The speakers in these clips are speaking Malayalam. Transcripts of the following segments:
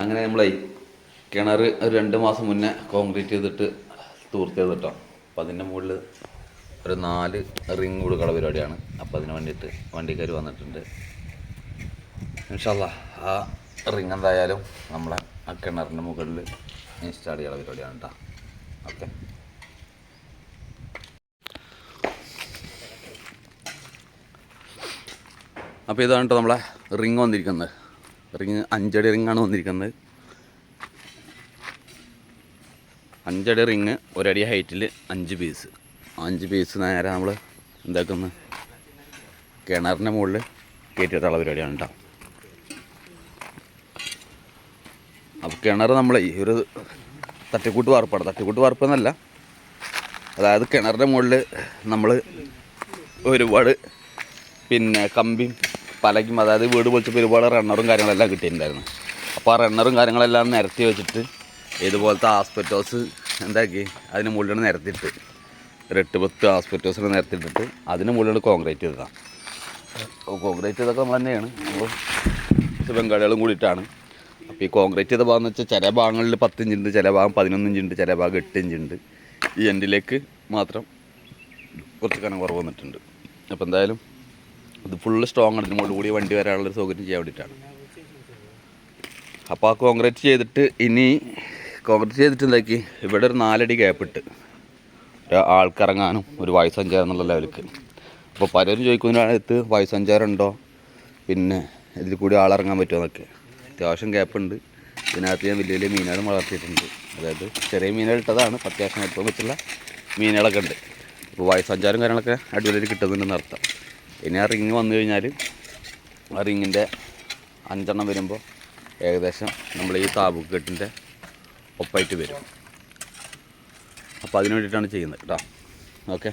അങ്ങനെ നമ്മളെ കിണർ ഒരു രണ്ട് മാസം മുന്നേ കോൺക്രീറ്റ് ചെയ്തിട്ട് തൂർത്ത് ചെയ്തിട്ടോ അപ്പം അതിന്റെ മുകളിൽ ഒരു നാല് റിങ് കൊടുക്കുന്ന പരിപാടിയാണ് അപ്പോൾ അതിന് വേണ്ടിയിട്ട് വണ്ടിക്കാർ വന്നിട്ടുണ്ട്. ഇൻഷല്ല ആ റിങ് എന്തായാലും നമ്മളെ ആ കിണറിന്റെ മുകളിൽ ഇൻസ്റ്റാൾ ചെയ്യാനുള്ള പരിപാടിയാണ് കേട്ടോ ഓക്കെ. അപ്പോൾ ഇതാണ് കേട്ടോ നമ്മളെ റിങ് വന്നിരിക്കുന്നത്. റിങ് അഞ്ചടി റിങ്ങാണ് വന്നിരിക്കുന്നത്. അഞ്ചടി റിങ് ഒരടി ഹൈറ്റിൽ അഞ്ച് പീസ് അഞ്ച് പീസ് നേരെ നമ്മൾ എന്താക്കുന്നത് കിണറിന്റെ മുകളിൽ കയറ്റിയിട്ടുള്ള പരിപാടിയാണ് കേട്ടോ അപ്പോൾ കിണർ നമ്മൾ ഈ ഒരു തട്ടിക്കൂട്ട് വാർപ്പാണ്. തട്ടിക്കൂട്ട് വാർപ്പ് എന്നല്ല. അതായത് കിണറിന്റെ മുകളിൽ നമ്മൾ ഒരുപാട് പിന്നെ കമ്പിയും പലക്കും അതായത് വീട് പൊളിച്ചപ്പോൾ ഒരുപാട് റണ്ണറും കാര്യങ്ങളെല്ലാം കിട്ടിയിട്ടുണ്ടായിരുന്നു. അപ്പോൾ ആ റണ്ണറും കാര്യങ്ങളെല്ലാം നിരത്തി വെച്ചിട്ട് ഇതുപോലത്തെ ആസ്പെറ്റോസ് എന്താക്കി? അതിന് മുകളിൽ നിരത്തിയിട്ട് ഒരു പത്ത് ആസ്പെറ്റോസിന് നിരത്തിയിട്ടിട്ട് അതിന് മുകളിൽ കോൺക്രീറ്റ് ചെയ്തതാണ് അപ്പോൾ കോൺക്രീറ്റ് ചെയ്തൊക്കെ നമ്മൾ തന്നെയാണ്. നമ്മൾ ബംഗാളികളും കൂടിയിട്ടാണ്. അപ്പോൾ ഈ കോൺക്രീറ്റ് ചെയ്ത ഭാഗം എന്ന് വെച്ചാൽ ചില ഭാഗങ്ങളിൽ പത്ത് ഇഞ്ചുണ്ട് ചില ഭാഗം പതിനൊന്ന് ഇഞ്ചുണ്ട് ചില ഭാഗം എട്ട് ഇഞ്ചുണ്ട് ഈ എൻഡിലേക്ക് മാത്രം കുറച്ച് കനം കുറവ് വന്നിട്ടുണ്ട്. അപ്പോൾ എന്തായാലും ഇത് ഫുള്ള് സ്ട്രോങ് ആണ് ഇതിന് കൂടി വണ്ടി വരാനുള്ള സൗകര്യം ചെയ്യാൻ വേണ്ടിയിട്ടാണ്. അപ്പോൾ ആ കോൺക്രീറ്റ് ചെയ്തിട്ട് ഇനി കോൺക്രീറ്റ് ചെയ്തിട്ട് എന്താക്കി? ഇവിടെ ഒരു നാലടി ഗ്യാപ്പ് ഇട്ട് ഒരു ആൾക്കിറങ്ങാനും ഒരു വായു സഞ്ചാരം എന്നുള്ള ലെവലിക്ക്. അപ്പോൾ പലരും ചോദിക്കുന്നതിനകത്ത് വായു സഞ്ചാരം ഉണ്ടോ? പിന്നെ ഇതിൽ കൂടി ആളിറങ്ങാൻ പറ്റുമോ എന്നൊക്കെ. അത്യാവശ്യം ഗ്യാപ്പ് ഉണ്ട്. ഇതിനകത്ത് ഞാൻ വലിയ വലിയ മീനുകളും വളർത്തിയിട്ടുണ്ട്. അതായത് ചെറിയ മീനുകൾ ഇട്ടതാണ്. അത്യാവശ്യം ഏറ്റവും പറ്റുള്ള മീനുകളൊക്കെ ഉണ്ട്. അപ്പോൾ വായു സഞ്ചാരം കാര്യങ്ങളൊക്കെ അടിപൊളിയായിട്ട് കിട്ടുന്നുണ്ടെന്ന് അർത്ഥം. ഇനി ആ റിങ് വന്നു കഴിഞ്ഞാൽ ആ റിങ്ങിന്റെ അഞ്ചെണ്ണം വരുമ്പോൾ ഏകദേശം നമ്മൾ ഈ താബുക്കെട്ടിന്റെ ഒപ്പായിട്ട് വരും. അപ്പോൾ അതിന് വേണ്ടിയിട്ടാണ് ചെയ്യുന്നത്. കേട്ടോ. ഓക്കെ.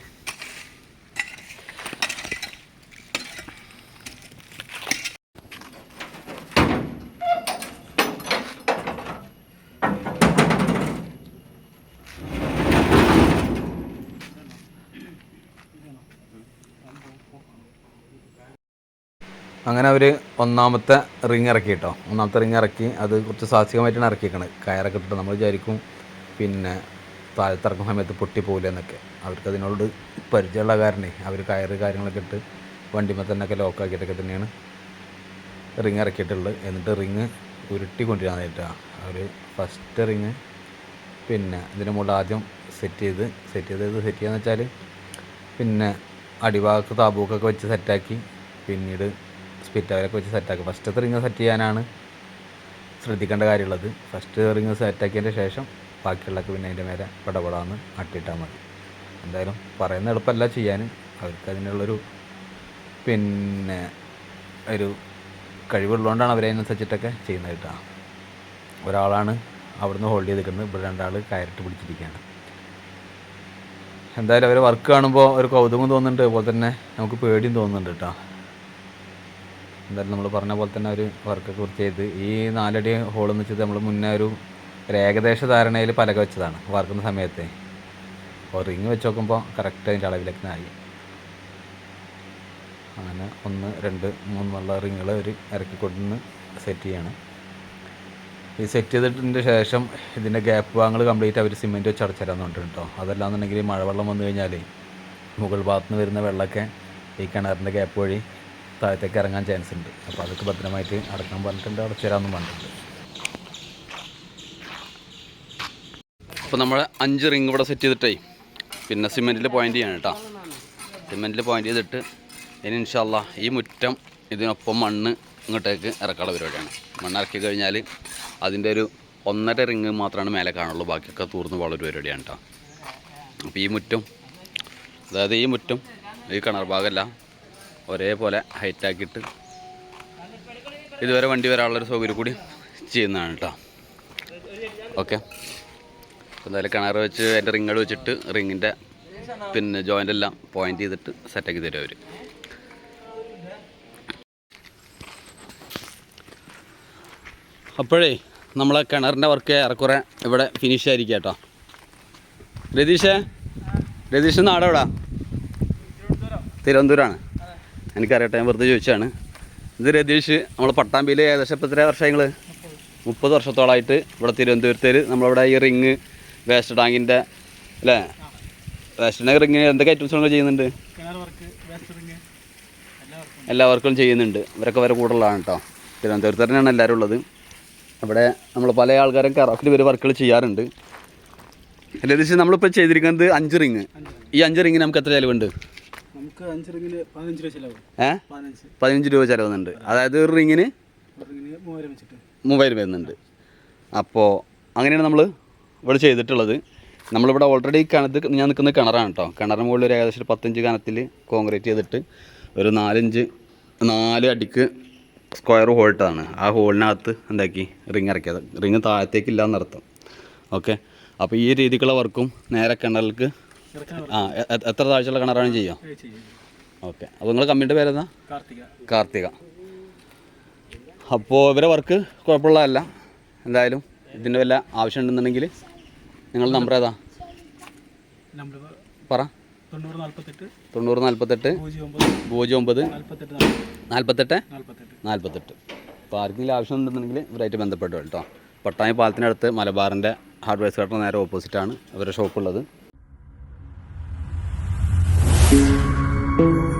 അങ്ങനെ അവർ ഒന്നാമത്തെ റിങ് ഇറക്കി കേട്ടോ ഒന്നാമത്തെ റിങ് ഇറക്കി അത് കുറച്ച് സാഹസികമായിട്ടാണ് ഇറക്കിയേക്കണത്. കയറൊക്കെ ഇട്ടിട്ട് നമ്മൾ വിചാരിക്കും പിന്നെ താഴത്തിറക്കുന്ന സമയത്ത് പൊട്ടിപ്പോകില്ല എന്നൊക്കെ. അവർക്ക് അതിനോട് പരിചയമുള്ള കാരണേ അവർ കയറ് കാര്യങ്ങളൊക്കെ ഇട്ട് വണ്ടിമേ തന്നെ ഒക്കെ ലോക്കാക്കിയിട്ടൊക്കെ തന്നെയാണ് റിങ് ഇറക്കിയിട്ടുള്ളത്. എന്നിട്ട് റിങ് ഉരുട്ടി കൊണ്ടുവരാനായിട്ടാണ് അവർ ഫസ്റ്റ് റിങ് പിന്നെ ഇതിന് മുകളിൽ ആദ്യം സെറ്റ് ചെയ്ത് സെറ്റ് ചെയ്ത് സെറ്റ് ചെയ്യാന്ന് വെച്ചാൽ പിന്നെ അടിഭാഗത്ത് താബൂക്കൊക്കെ വെച്ച് സെറ്റാക്കി പിന്നീട് സ്പിറ്റ് അവരൊക്കെ വെച്ച് സെറ്റാക്കി ഫസ്റ്റത്തെ റിങ് സെറ്റ് ചെയ്യാനാണ് ശ്രദ്ധിക്കേണ്ട കാര്യമുള്ളത്. ഫസ്റ്റ് റിങ് സെറ്റാക്കിയതിന്റെ ശേഷം ബാക്കിയുള്ളതൊക്കെ പിന്നെ അതിന്റെ മേലെ പടപടാന്ന് അട്ടിയിട്ടാൽ മതി. എന്തായാലും പറയുന്ന എളുപ്പമല്ല ചെയ്യാൻ അവർക്ക് അതിനുള്ളൊരു പിന്നെ ഒരു കഴിവുള്ളതുകൊണ്ടാണ് അവരതിനനുസരിച്ചിട്ടൊക്കെ ചെയ്യുന്നത് കേട്ടോ. ഒരാളാണ് അവിടുന്ന് ഹോൾഡ് ചെയ്ത് നിൽക്കുന്നത് ഇവിടെ രണ്ടാൾ കയറിട്ട് പിടിച്ചിരിക്കുകയാണ്. എന്തായാലും അവരെ വർക്ക് കാണുമ്പോൾ ഒരു കൗതുകം തോന്നുന്നുണ്ട്. അതുപോലെ തന്നെ നമുക്ക് പേടിയും തോന്നുന്നുണ്ട് കേട്ടോ. എന്തായാലും നമ്മൾ പറഞ്ഞ പോലെ തന്നെ ഒരു വർക്കൊക്കെ വൃത്തി ചെയ്ത് ഈ നാലടി ഹോളെന്ന് വെച്ചത് നമ്മൾ മുന്നേ ഒരു ഏകദേശ ധാരണയിൽ പലക വെച്ചതാണ് വർക്കുന്ന സമയത്ത്. അപ്പോൾ റിങ് വെച്ച് നോക്കുമ്പോൾ കറക്റ്റ് അതിന്റെ അളവിലേക്ക് ആയി അങ്ങനെ ഒന്ന് രണ്ട് മൂന്നുള്ള റിങ്ങുകൾ ഒരു ഇറക്കി കൊണ്ടുവന്ന് സെറ്റ് ചെയ്യാണ്. ഈ സെറ്റ് ചെയ്തിട്ടതിന്റെ ശേഷം ഇതിന്റെ ഗ്യാപ്പ് ഭാഗങ്ങൾ കംപ്ലീറ്റ് അവർ സിമെന്റ് വെച്ച് അടച്ചുതരാൻ പറഞ്ഞിട്ടുണ്ട് കേട്ടോ അതല്ലാന്നുണ്ടെങ്കിൽ മഴവെള്ളം വന്നു കഴിഞ്ഞാൽ മുകൾ ഭാഗത്ത് നിന്ന് വരുന്ന വെള്ളമൊക്കെ ഈ കിണറിന്റെ ഗ്യാപ്പ് വഴി താഴത്തേക്ക് ഇറങ്ങാൻ ചാൻസ് ഉണ്ട്. അപ്പോൾ അതൊക്കെ ഭദ്രമായിട്ട് അടക്കാൻ പറഞ്ഞിട്ടുണ്ട്. അടച്ചുതരാമെന്നും പറഞ്ഞിട്ടുണ്ട്. അപ്പോൾ നമ്മൾ അഞ്ച് റിങ് ഇവിടെ സെറ്റ് ചെയ്തിട്ടേ പിന്നെ സിമെന്റിൽ പോയിന്റ് ചെയ്യാൻ കേട്ടോ സിമെന്റിൽ പോയിന്റ് ചെയ്തിട്ട് ഇനി ഇൻഷാല്ല ഈ മുറ്റം ഇതിനൊപ്പം മണ്ണ് ഇങ്ങോട്ടേക്ക് ഇറക്കാനുള്ള പരിപാടിയാണ്. മണ്ണ് ഇറക്കി കഴിഞ്ഞാൽ അതിന്റെ ഒരു ഒന്നര റിങ് മാത്രമാണ് മേലെ കാണുള്ളൂ. ബാക്കിയൊക്കെ തൂർന്ന് പോകുന്ന ഒരു പരിപാടിയാണ് കേട്ടോ അപ്പോൾ ഈ മുറ്റം അതായത് ഈ മുറ്റം ഈ കിണർ ഭാഗമെല്ലാം ഒരേപോലെ ഹൈറ്റാക്കിയിട്ട് ഇതുവരെ വണ്ടി വരാനുള്ളൊരു സൗകര്യം കൂടി ചെയ്യുന്നതാണ് കേട്ടോ. ഓക്കെ എന്തായാലും കിണർ വെച്ച് അതിന്റെ റിങ്ങൾ വെച്ചിട്ട് റിങ്ങിന്റെ പിന്നെ ജോയിന്റ് എല്ലാം പോയിന്റ് ചെയ്തിട്ട് സെറ്റാക്കി തരും അവർ അപ്പോഴേ നമ്മളെ കിണറിന്റെ വർക്ക് ഏറെക്കുറെ ഇവിടെ ഫിനിഷ് ആയിരിക്കും കേട്ടോ. രതീഷേ? രതീഷ് നാടെവിടാ? തിരുവനന്തപുരമാണ് എനിക്കറിയട്ടെ ഞാൻ വെറുതെ ചോദിച്ചാണ് ഇത് രതീഷ് നമ്മൾ പട്ടാമ്പിയിൽ ഏകദേശം ഇപ്പം എത്ര വർഷങ്ങൾ മുപ്പത് വർഷത്തോളമായിട്ട് ഇവിടെ തിരുവനന്തപുരത്തേൽ നമ്മളിവിടെ ഈ റിങ് വേസ്റ്റ് ടാങ്കിന്റെ അല്ലേ? വേസ്റ്റ് ടാങ്ക് റിങ്ങിന് എന്തൊക്കെ ഐറ്റംസുകൾ ചെയ്യുന്നുണ്ട്? എല്ലാ വർക്കും ചെയ്യുന്നുണ്ട്. ഇവരൊക്കെ വരെ കൂടുതലാണ് കേട്ടോ. തിരുവനന്തപുരത്ത് തന്നെയാണ് എല്ലാവരും ഉള്ളത്. അവിടെ നമ്മൾ പല ആൾക്കാരും കറക്റ്റ് ഇവർ വർക്കുകൾ ചെയ്യാറുണ്ട്. ഏകദേശം നമ്മളിപ്പോൾ ചെയ്തിരിക്കുന്നത് അഞ്ച് റിങ്. ഈ അഞ്ച് റിങ്ങിന് നമുക്ക് എത്ര ചിലവുണ്ട്? പതിനഞ്ച് രൂപ ചെലവുന്നുണ്ട്. അതായത് ഒരു റിങ്ങിന് മൂവായിരം വരുന്നുണ്ട്. അപ്പോൾ അങ്ങനെയാണ് നമ്മൾ ഇവിടെ ചെയ്തിട്ടുള്ളത്. നമ്മളിവിടെ ഓൾറെഡി കിണത്ത് ഞാൻ നിൽക്കുന്ന കിണറാണ് കേട്ടോ കിണറിന് മുകളിൽ ഒരു ഏകദേശം ഒരു പത്തഞ്ച് കനത്തിൽ കോൺക്രീറ്റ് ചെയ്തിട്ട് ഒരു നാലഞ്ച് നാല് അടിക്ക് സ്ക്വയർ ഹോൾട്ടാണ് ആ ഹോളിനകത്ത് എന്താക്കി? റിങ് ഇറക്കിയത്. റിങ് താഴത്തേക്കില്ല എന്നർത്ഥം ഓക്കെ അപ്പോൾ ഈ രീതിക്കുള്ള വർക്കും നേരെ കിണറിലേക്ക് ആ എത്ര താഴ്ചയുള്ള കിണറാണ് ചെയ്യുക? ഓക്കെ. അപ്പോൾ നിങ്ങൾ കമ്പനിയുടെ പേരെന്താ? കാർത്തിക. അപ്പോൾ ഇവരെ വർക്ക് കുഴപ്പമുള്ളതല്ല. എന്തായാലും ഇതിന്റെ വല്ല ആവശ്യം ഉണ്ടെന്നുണ്ടെങ്കിൽ നിങ്ങളുടെ നമ്പർ ഏതാ? പറ. തൊണ്ണൂറ് നാൽപ്പത്തെട്ട്. പൂജ്യം ഒമ്പത്. നാൽപ്പത്തെട്ട് നാൽപ്പത്തെട്ട്? അപ്പോൾ ആർക്കെങ്കിലും ആവശ്യം ഉണ്ടെന്നുണ്ടെങ്കിൽ ഇവരായിട്ട് ബന്ധപ്പെട്ടു കേട്ടോ. പട്ടായ പാലത്തിനടുത്ത് മലബാറിന്റെ ഹാർഡ്വെയർ സ്റ്റോറിന് നേരെ ഓപ്പോസിറ്റാണ് അവരുടെ ഷോപ്പുള്ളത്. Thank you.